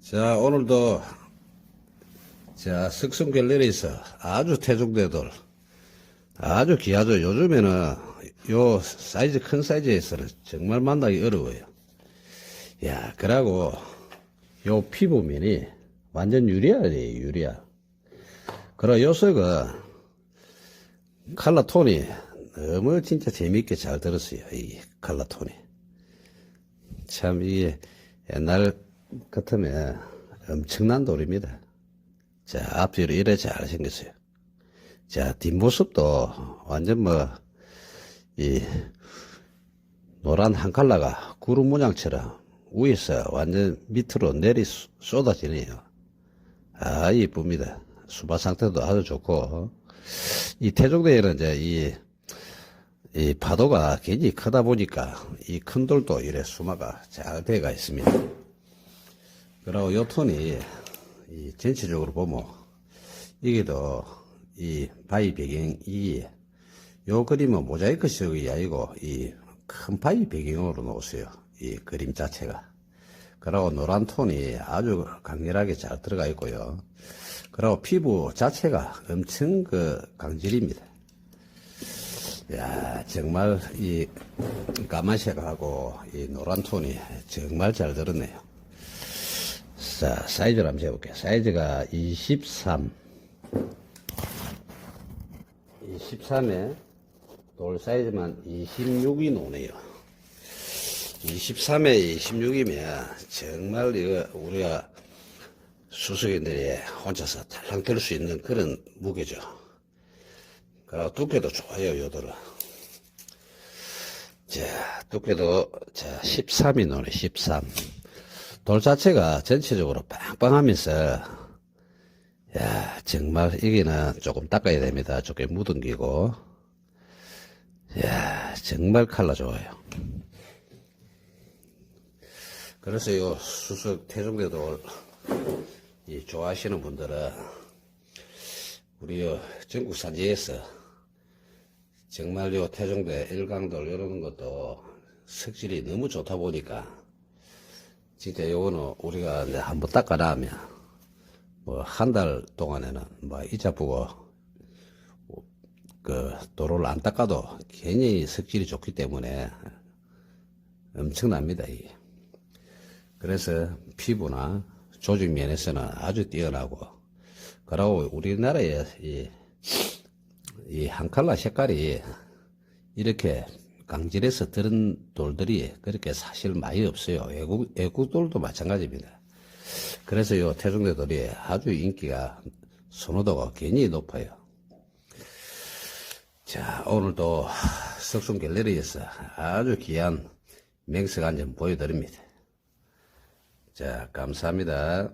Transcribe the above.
자, 오늘도, 자, 석성 갤러리에서 아주 태종대들, 아주 귀하죠. 요즘에는 요 사이즈, 큰 사이즈에서는 정말 만나기 어려워요. 야, 그러고 요 피부면이 완전 유리아예요, 유리아. 그리고 요석은 칼라 톤이 너무 진짜 재밌게 잘 들었어요, 이 칼라 톤이. 참, 이게 옛날 같으면 엄청난 돌입니다. 자, 앞뒤로 이래 잘 생겼어요. 자, 뒷모습도 완전 뭐, 이, 노란 한 칼라가 구름 모양처럼 위에서 완전 밑으로 내리 쏟- 쏟아지네요. 아, 이쁩니다. 수바 상태도 아주 좋고, 이 태종대에는 이제 이, 이 파도가 굉장히 크다 보니까 이 큰 돌도 이래 수마가 잘 돼가 있습니다. 그리고 요 톤이 이 전체적으로 보면 이게도 이 바위 배경이 요 그림은 모자이크 식이 아니고 이 큰 바위 배경으로 놓았어요. 이 그림 자체가. 그리고 노란 톤이 아주 강렬하게 잘 들어가 있고요. 그리고 피부 자체가 엄청 그 강질입니다. 야, 정말 이 까만색하고 이 노란 톤이 정말 잘 들었네요. 자, 사이즈를 한번 재볼게요. 사이즈가 23. 23에 돌 사이즈만 26이 노네요. 23에 26이면 정말 이거 우리가 수석인들이 혼자서 달랑 들 수 있는 그런 무게죠. 그리고 두께도 좋아요, 요들은. 자, 두께도, 자, 13이 노네, 13. 돌 자체가 전체적으로 빵빵하면서, 야, 정말 여기는 조금 닦아야 됩니다. 조금 묻은 기고. 야, 정말 칼라 좋아요. 그래서 요 수석 태종대도 이 좋아하시는 분들은 우리 요 전국 산지에서 정말 요 태종대 일강돌 이런 것도 석질이 너무 좋다 보니까 진짜 요거는 우리가 이제 한번 닦아나면 뭐 한 달 동안에는 뭐 이자쁘고 그 도로를 안 닦아도 괜히 석질이 좋기 때문에 엄청납니다 이게. 그래서 피부나 조직 면에서는 아주 뛰어나고 그리고 우리나라의 이, 이 한칼라 색깔이 이렇게 강질에서 들은 돌들이 그렇게 사실 많이 없어요. 외국, 외국 돌도 마찬가지입니다. 그래서 요 태종대 돌이 아주 인기가 선호도가 굉장히 높아요. 자, 오늘도 석순 갤러리에서 아주 귀한 점 보여드립니다. 자, 감사합니다.